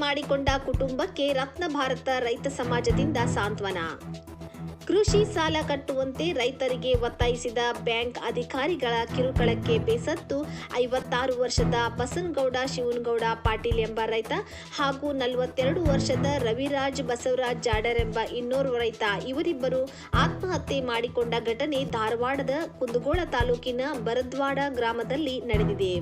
ಮಾಡಿಕೊಂಡ ಕುಟುಂಬಕ್ಕೆ ರತ್ನ ಭಾರತ ರೈತ ಸಮಾಜದಿಂದ ಸಾಂತ್ವನ. ಕೃಷಿ ಸಾಲ ಕಟ್ಟುವಂತೆ ರೈತರಿಗೆ ಒತ್ತಾಯಿಸಿದ ಬ್ಯಾಂಕ್ ಅಧಿಕಾರಿಗಳ ಕಿರುಕಳಕ್ಕೆ ಬೇಸತ್ತು ಐವತ್ತಾರು ವರ್ಷದ ಬಸನಗೌಡ, ಶಿವನಗೌಡ, ಪಾಟೀಲ್ ಎಂಬ ರೈತ ಹಾಗೂ ನಲವತ್ತೆರಡು ವರ್ಷದ ರವಿರಾಜ್ ಬಸವರಾಜ್ ಜಾಡರ್ ಎಂಬ ಇನ್ನೋರ್ವ ರೈತ. ಇವರಿಬ್ಬರು ಆತ್ಮಹತ್ಯೆ ಮಾಡಿಕೊಂಡ ಘಟನೆ ಧಾರವಾಡದ ಕುಂದಗೋಳ ತಾಲೂಕಿನ ಬರದ್ವಾಡ ಗ್ರಾಮದಲ್ಲಿ ನಡೆದಿದೆ.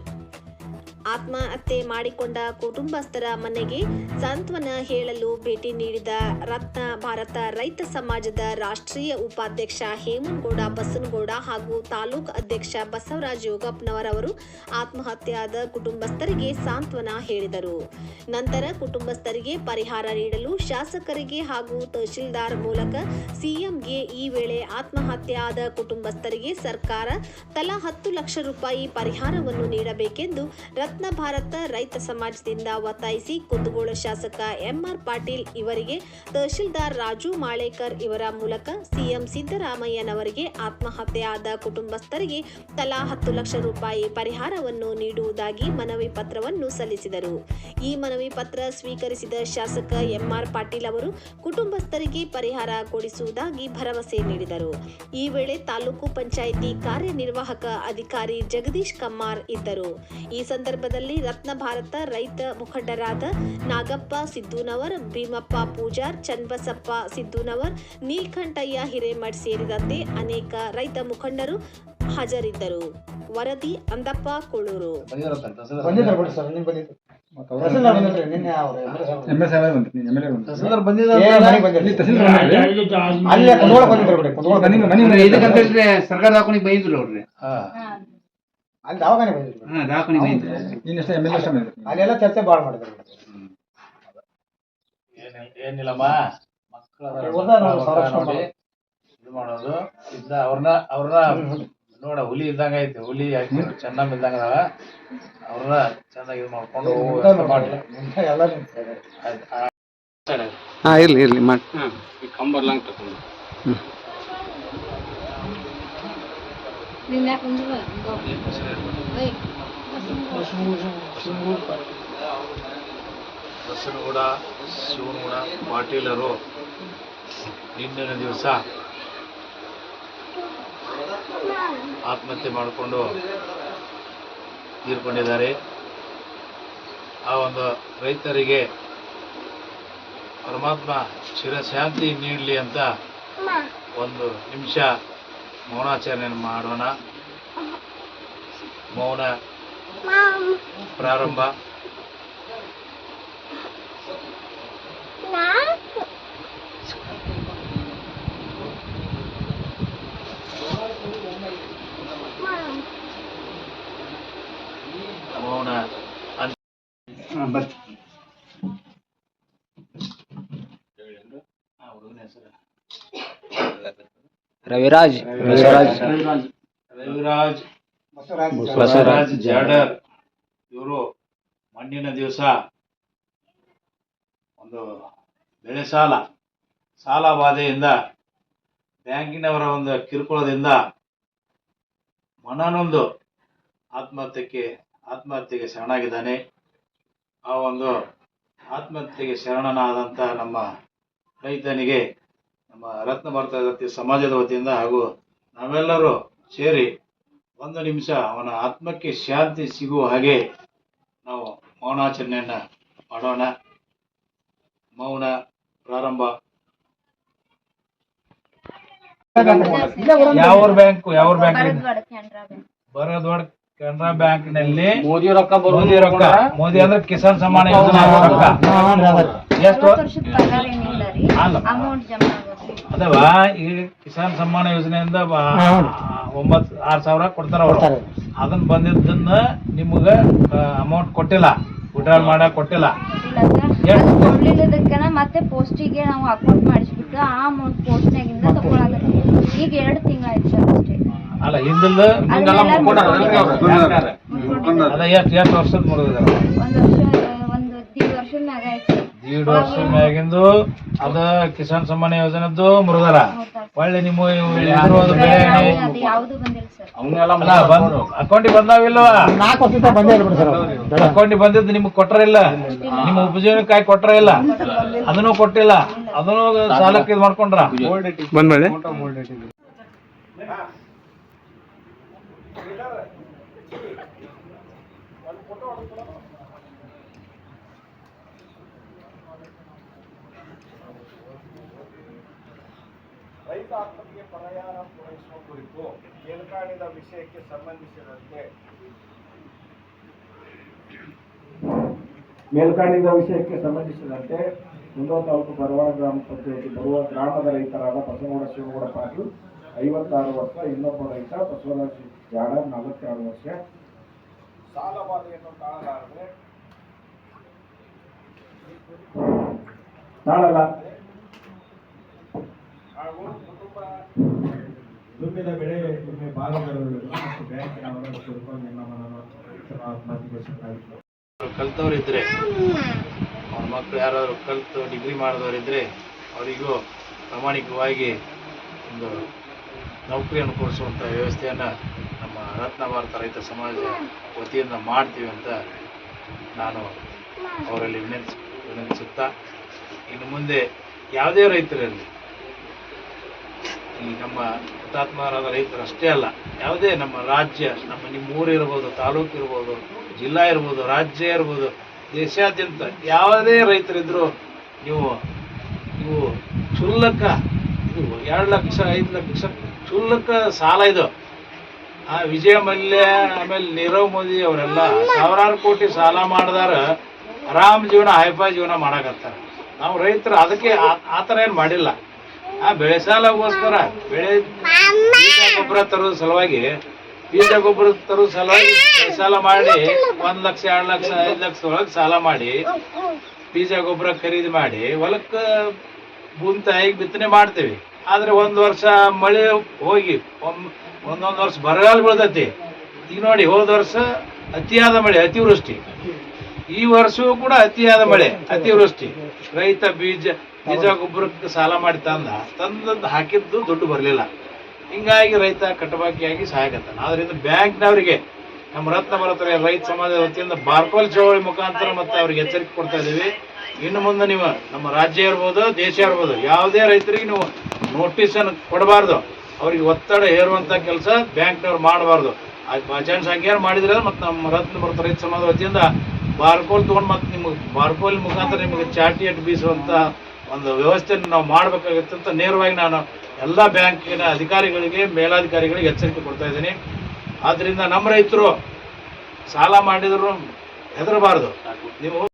ಆತ್ಮಹತ್ಯೆ ಮಾಡಿಕೊಂಡ ಕುಟುಂಬಸ್ಥರ ಮನೆಗೆ ಸಾಂತ್ವನ ಹೇಳಲು ಭೇಟಿ ನೀಡಿದ ರತ್ನ ಭಾರತ ರೈತ ಸಮಾಜದ ರಾಷ್ಟ್ರೀಯ ಉಪಾಧ್ಯಕ್ಷ ಹೇಮನಗೌಡ ಬಸನಗೌಡ ಹಾಗೂ ತಾಲೂಕು ಅಧ್ಯಕ್ಷ ಬಸವರಾಜ್ ಯೋಗಪ್ಪನವರವರು ಆತ್ಮಹತ್ಯೆಯಾದ ಕುಟುಂಬಸ್ಥರಿಗೆ ಸಾಂತ್ವನ ಹೇಳಿದರು. ನಂತರ ಕುಟುಂಬಸ್ಥರಿಗೆ ಪರಿಹಾರ ನೀಡಲು ಶಾಸಕರಿಗೆ ಹಾಗೂ ತಹಶೀಲ್ದಾರ್ ಮೂಲಕ ಸಿಎಂಗೆ ಈ ವೇಳೆ ಆತ್ಮಹತ್ಯೆಯಾದ ಕುಟುಂಬಸ್ಥರಿಗೆ ಸರ್ಕಾರ ತಲಾ ಹತ್ತು ಲಕ್ಷ ರೂಪಾಯಿ ಪರಿಹಾರವನ್ನು ನೀಡಬೇಕೆಂದು ರತ್ನ ಭಾರತ ರೈತ ಸಮಾಜದಿಂದ ಒತ್ತಾಯಿಸಿ ಕುಂದಗೋಳ ಶಾಸಕ ಎಂಆರ್ ಪಾಟೀಲ್ ಇವರಿಗೆ ತಹಶೀಲ್ದಾರ್ ರಾಜು ಮಾಳೇಕರ್ ಇವರ ಮೂಲಕ ಸಿಎಂ ಸಿದ್ದರಾಮಯ್ಯನವರಿಗೆ ಆತ್ಮಹತ್ಯೆಯಾದ ಕುಟುಂಬಸ್ಥರಿಗೆ ತಲಾ ಹತ್ತು ಲಕ್ಷ ರೂಪಾಯಿ ಪರಿಹಾರವನ್ನು ನೀಡುವುದಾಗಿ ಮನವಿ ಪತ್ರವನ್ನು ಸಲ್ಲಿಸಿದರು. ಈ ಮನವಿ ಪತ್ರ ಸ್ವೀಕರಿಸಿದ ಶಾಸಕ ಎಂಆರ್ ಪಾಟೀಲ್ ಅವರು ಕುಟುಂಬಸ್ಥರಿಗೆ ಪರಿಹಾರ ಕೊಡಿಸುವುದಾಗಿ ಭರವಸೆ ನೀಡಿದರು. ಈ ವೇಳೆ ತಾಲೂಕು ಪಂಚಾಯಿತಿ ಕಾರ್ಯನಿರ್ವಾಹಕ ಅಧಿಕಾರಿ ಜಗದೀಶ್ ಕಮ್ಮಾರ್ ಇದ್ದರು. ಈ ಸಂದರ್ಭದಲ್ಲಿ ರತ್ನ ಭಾರತ ರೈತ ಮುಖಂಡರಾದ ನಾಗಪ್ಪ ಸಿದ್ದುನವರ್ ಭೀಮಪ್ಪ ಪೂಜಾರ್ ಚನ್ನಬಸಪ್ಪ ಸಿದ್ದುನವರ್ ನೀಲ್ಕಂಠಯ್ಯ ಹಿರೇಮಠ್ ಸೇರಿದಂತೆ ಅನೇಕ ರೈತ ಮುಖಂಡರು ಹಾಜರಿದ್ದರು. ವರದಿ ಅಂದಪ್ಪ ಕೊಳ್ಳೂರು ಸರ್ಕಾರ ದವಾಖಾನಿಗೆ ಬೈದ್ರು ಅವ್ರಿ. ಅಲ್ಲಿ ದವಾಖಾನೆ ಬಂದಿದ್ರು ಹಾ ಎಂ ಎಲ್ ಎ ಅಲ್ಲೆಲ್ಲ ಚರ್ಚೆ ಬಾಳ್ ಮಾಡಿದ್ರು ಏನಿಲ್ಲ- ಏನಿಲ್ಲಮ್ಮ? ಮಕ್ಕಳ ಇದು ಮಾಡೋದು. ಇದ್ದ ಅವ್ರನ್ನ ಅವ್ರನ್ನ ನೋಡ ಹುಲಿ ಇದ್ದಂಗ ಐತಿ. ಹುಲಿ ಚೆನ್ನಮ್ಮ ಇದ್ದಂಗ ಅದಾವ ಅವ್ರನ್ನ ಚೆನ್ನಾಗಿ ಇದು ಮಾಡ್ಕೊಂಡು ವ್ಯವಸ್ಥೆ ಇರ್ಲಿ ಇರ್ಲಿ ಮಾಡಿ. ಕಂಬರ್ಲಂಗ್ ಆಯ್ತ್. ಇರ್ಲಿ ಮಾಡಿ ಬಸನಗೌಡ, ಶಿವನಗೌಡ, ಪಾಟೀಲರು ನಿನ್ನಿನ ದಿವಸ ಆತ್ಮಹತ್ಯೆ ಮಾಡಿಕೊಂಡು ತೀರ್ಕೊಂಡಿದ್ದಾರೆ. ಆ ಒಂದು ರೈತರಿಗೆ ಪರಮಾತ್ಮ ಚಿರಶಾಂತಿ ನೀಡಲಿ ಅಂತ ಒಂದು ನಿಮಿಷ ಮೌನಾಚರಣೆಯನ್ನು ಮಾಡೋಣ. ಮೌನ ಪ್ರಾರಂಭ ಮೌನ ಹಾ, ಬರ್ರಿ. ಆ ಹುಡುಗನ ಹೆಸರು ರವಿರಾಜ್ ಬಸವರಾಜ್. ರವಿರಾಜ್ ಬಸವರಾಜ್ ಜಾಡರ್ ಇವರು ಮಣ್ಣಿನ ದಿವಸ ಒಂದು ಬೆಳೆ ಸಾಲ ಸಾಲ ಬಾಧೆಯಿಂದ ಬ್ಯಾಂಕಿನವರ ಒಂದು ಕಿರುಕುಳದಿಂದ ಮನನೊಂದು ಆತ್ಮಹತ್ಯೆಗೆ ಆತ್ಮಹತ್ಯೆಗೆ ಶರಣಾಗಿದ್ದಾನೆ. ಆ ಒಂದು ಆತ್ಮಹತ್ಯೆಗೆ ಶರಣನಾದಂಥ ನಮ್ಮ ರೈತನಿಗೆ ನಮ್ಮ ರತ್ನ ಭಾರತ ಸಮಾಜದ ವತಿಯಿಂದ ಹಾಗೂ ನಾವೆಲ್ಲರೂ ಸೇರಿ ಒಂದು ನಿಮಿಷ ಅವನ ಆತ್ಮಕ್ಕೆ ಶಾಂತಿ ಸಿಗುವ ಹಾಗೆ ನಾವು ಮೌನಾಚರಣೆಯನ್ನ ಮಾಡೋಣ. ಮೌನ ಪ್ರಾರಂಭ. ಯಾವ ಬ್ಯಾಂಕ್ ಯಾವ ಬ್ಯಾಂಕ್ ಬರದವಾಡ ಕೆನರಾ ಬ್ಯಾಂಕ್. ನಲ್ಲಿ ಮೋದಿ ರೊಕ್ಕ ಮೋದಿ ರೊಕ್ಕ. ಮೋದಿ ಅಂದ್ರೆ ಕಿಸಾನ್ ಸಮ್ಮಾನ ಯೋಜನೆ ರೊಕ್ಕ. ಎಷ್ಟು. ಅಮೌಂಟ್ ಜಮಾ ಆಗುತ್ತೆ ಈ ಕಿಸಾನ್ ಸಮ್ಮಾನ ಯೋಜನೆಯಿಂದ ಬ- ಒಂಬತ್ ಆರ್ ಸಾವಿರ ಕೊಡ್ತಾರ ಅವ್ರು. ಕೊಡ್ತಾರೆ. ಅದನ್ನ ಬಂದಿದ್ದನ್ನ ನಿಮ್ಗ ಅಮೌಂಟ್ ಕೊಟ್ಟಿಲ್ಲ. ವಿಡ್ರಾಲ್ ಮಾಡಕ್ ಕೊಟ್ಟಿಲ್ಲ. ಎಷ್ಟು? ಕೊಡ್ಲಿಲ್ಲದಕ್ಕನ ಮತ್ತೆ ಪೋಸ್ಟಿಗೆ ನಾವು ಅಕೌಂಟ್ ಮಾಡಿಸ್ಬಿಟ್ಟು ಆ ಅಮೌಂಟ್ ಪೋಸ್ಟ್ನಾಗಿಂದ ತಗೊಳಕತ್ತೀವಿ ಈಗ ಎರಡು ತಿಂಗಳಾಯ್ತು ಸರ್ ಅಷ್ಟೇ. ಅಲ್ಲ ಹಿಂದಿಲ್ಲ ಅದನ್ನೆಲ್ಲ ಮುಗ್ಕೊಂಡಿದೆ. ಅದ ಎಷ್ಟು ಎಷ್ಟು ವರ್ಷದ ಮುಗಿದಾರ ಒಂದು ವರ್ಷ. ದೀಡ್ ವರ್ಷ ಮ್ಯಾಗಿಂದು ಅದ ಕಿಸಾನ್ ಸಮ್ಮಾನ ಯೋಜನೆದ್ದು ಮುರುಗರ ಒಳ್ಳೆ ನಿಮ್ಮ ಅಕೌಂಟಿಗೆ ಬಂದಾವಿಲ್ವಾ ಅಕೌಂಟಿಗೆ ಬಂದಿದ್ದು ನಿಮ್ಗೆ ಕೊಟ್ರ ಇಲ್ಲ. ನಿಮ್ಮ ಉಪಜೀವನಕ್ಕಾಗಿ ಕೊಟ್ಟರೆ ಇಲ್ಲ. ಅದನ್ನು ಕೊಟ್ಟಿಲ್ಲ. ಅದನ್ನು ಸಾಲಕ್ಕೆ ಇದು ಮಾಡ್ಕೊಂಡ್ರ. ಫೋಟೋ ರೈತ ಆತ್ಮಹತ್ಯೆಗೆ ಪರಿಹಾರ ಪೂರೈಸುವ ಕುರಿತು ಮೇಲ್ಕಾಣಿದ ವಿಷಯಕ್ಕೆ ಸಂಬಂಧಿಸಿದಂತೆ ಮೇಲ್ಕಾಣಿದ ವಿಷಯಕ್ಕೆ ಸಂಬಂಧಿಸಿದಂತೆ ಕುಂದೋ ತಾಲೂಕು ಬರವಾಡ ಗ್ರಾಮ ಪಂಚಾಯತಿ ಬರುವ ಗ್ರಾಮದ ರೈತರಾದ ಬಸವಗೌಡ ಶಿವಗೌಡ ಪಾಟೀಲ್ ಐವತ್ತಾರು ವರ್ಷ ಇನ್ನೊಬ್ಬ ರೈತ ಬಸವರಾಜ್ ಜಾಡ ನಲವತ್ತೆರಡು ವರ್ಷ. ಸಾಲಬಾಧೆಯನ್ನು ತಾಳಲಾರದೆ. ತಾಳಲಾರದೆ ಹಾಗೂ ಬೆಳೆ ವಿಮೆ ಆತ್ಮಹತ್ಯೆಗೊಳಿಸಲಾಗಿತ್ತು ಕಲ್ತವ್ರು ಇದ್ರೆ ಅವ್ರ ಮಕ್ಕಳು ಯಾರಾದ್ರು ಕಲ್ತು ಡಿಗ್ರಿ ಮಾಡಿದವರಿದ್ರೆ, ಅವರಿಗೂ ಪ್ರಾಮಾಣಿಕವಾಗಿ ಒಂದು ನೌಕರಿಯನ್ನು ಕೊಡಿಸುವಂಥ ವ್ಯವಸ್ಥೆಯನ್ನು ನಮ್ಮ ರತ್ನ ಭಾರತ ರೈತ ಸಮಾಜ ವತಿಯಿಂದ ಮಾಡ್ತೀವಿ ಅಂತ ನಾನು ಅವರಲ್ಲಿ ವಿನಂತಿ ವಿನಂತಿಸುತ್ತಾ, ಇನ್ನು ಮುಂದೆ ಯಾವುದೇ ರೈತರಲ್ಲಿ ಈ ನಮ್ಮ ಹುತಾತ್ಮರಾದ ರೈತರು ಅಷ್ಟೇ ಅಲ್ಲ, ಯಾವುದೇ ನಮ್ಮ ರಾಜ್ಯ, ನಮ್ಮ ನಿಮ್ಮ ಊರು ಇರ್ಬೋದು, ತಾಲೂಕು ಇರ್ಬೋದು, ಜಿಲ್ಲಾ ಇರ್ಬೋದು, ರಾಜ್ಯ ಇರ್ಬೋದು, ದೇಶಾದ್ಯಂತ ಯಾವುದೇ ರೈತರಿದ್ರು ನೀವು ನೀವು ಕ್ಷುಲ್ಲಕ, ಇದು ಎರಡು ಲಕ್ಷ, ಐದು ಲಕ್ಷ ಕ್ಷುಲ್ಲಕ ಸಾಲ ಇದು. ಆ ವಿಜಯ ಮಲ್ಯ, ಆಮೇಲೆ ನೀರವ್ ಮೋದಿ ಅವರೆಲ್ಲ ಸಾವಿರಾರು ಕೋಟಿ ಸಾಲ ಮಾಡಿದಾರ, ಆರಾಮ್ ಜೀವನ, ಹೈಫೈ ಜೀವನ ಮಾಡಕತ್ತಾರ. ನಾವು ರೈತರು ಅದಕ್ಕೆ ಆ ಥರ ಏನು ಮಾಡಿಲ್ಲ. ಆ ಬೆಳೆ ಸಾಲಗೋಸ್ಕರ ಬೆಳೆ ಬೀಜ ಗೊಬ್ಬರ ತರೋದ್ ಸಲುವಾಗಿ ಬೀಜ ಗೊಬ್ಬರ ತರೋದ್ ಸಲುವಾಗಿ ಬೆಳೆ ಸಾಲ ಮಾಡಿ ಒಂದ್ ಲಕ್ಷ ಎರಡ್ ಲಕ್ಷ ಐದ್ ಲಕ್ಷ ಒಳಗೆ ಸಾಲ ಮಾಡಿ ಬೀಜ ಗೊಬ್ಬರ ಖರೀದಿ ಮಾಡಿ ಹೊಲಕ್ಕ ಭೂಮಿ ತಾಯಿಗೆ ಬಿತ್ತನೆ ಮಾಡ್ತೇವೆ. ಆದ್ರೆ ಒಂದ್ ವರ್ಷ ಮಳೆ ಹೋಗಿ ಒಂದೊಂದ್ ವರ್ಷ ಬರಗಾಲ ಬೀಳ್ತೈತಿ. ಈಗ ನೋಡಿ ಹೋದ ವರ್ಷ ಅತಿಯಾದ ಮಳೆ ಅತಿವೃಷ್ಟಿ. ಈ ವರ್ಷವೂ ಕೂಡ ಅತಿಯಾದ ಮಳೆ ಅತಿವೃಷ್ಟಿ ರೈತ ಬೀಜ ಬೀಜ, ಗೊಬ್ಬರಕ್ಕೆ ಸಾಲ ಮಾಡಿ ತಂದ, ತಂದದ್ದು ಹಾಕಿದ್ದು ದುಡ್ಡು ಬರಲಿಲ್ಲ. ಹಿಂಗಾಗಿ ರೈತ ಕಟ್ಟಬಾಕಿಯಾಗಿ ಸಹಾಯಕತ್ತಾನ ಆದ್ರಿಂದ ಬ್ಯಾಂಕ್ನವರಿಗೆ, ನಮ್ಮ ರತ್ನ ಬರತ್ತರ ರೈತ ಸಮಾಜದ ವತಿಯಿಂದ ಬಾರ್ಕೋಲ್ ಚಳವಳಿ ಮುಖಾಂತರ ಮತ್ತೆ ಅವ್ರಿಗೆ ಎಚ್ಚರಿಕೆ ಕೊಡ್ತಾ ಇದ್ದೀವಿ. ಇನ್ನು ಮುಂದೆ ನೀವು ನಮ್ಮ ರಾಜ್ಯ ಇರ್ಬೋದು, ದೇಶ ಇರ್ಬೋದು, ಯಾವುದೇ ರೈತರಿಗೆ ನೀವು ನೋಟಿಸನ್ನು ಕೊಡಬಾರ್ದು. ಅವ್ರಿಗೆ ಒತ್ತಡ ಹೇರುವಂಥ ಕೆಲಸ ಬ್ಯಾಂಕ್ನವ್ರು ಮಾಡಬಾರ್ದು. ಆ ಚಾನ್ಸ್ ಹಂಗೇನು ಮಾಡಿದ್ರೆ ಮತ್ತು ನಮ್ಮ ರತ್ನ ಬರತ್ತ ರೈತ ಸಮಾಜದ ವತಿಯಿಂದ ಬಾರ್ಕೋಲ್ ತೊಗೊಂಡು ಮತ್ತೆ ನಿಮಗೆ ಬಾರ್ಕೋಲ್ ಮುಖಾಂತರ ನಿಮಗೆ ಚಾಟಿ ಅಟ್ಟು ಬೀಸುವಂಥ ಒಂದು ವ್ಯವಸ್ಥೆಯನ್ನು ನಾವು ಮಾಡಬೇಕಾಗುತ್ತೆ ಅಂತ ನೇರವಾಗಿ ನಾನು ಎಲ್ಲ ಬ್ಯಾಂಕಿನ ಅಧಿಕಾರಿಗಳಿಗೆ, ಮೇಲಾಧಿಕಾರಿಗಳಿಗೆ ಎಚ್ಚರಿಕೆ ಕೊಡ್ತಾ ಇದ್ದೀನಿ. ಆದ್ದರಿಂದ ನಮ್ಮ ರೈತರು ಸಾಲ ಮಾಡಿದ್ರು, ಹೆದರಬಾರ್ದು. ನೀವು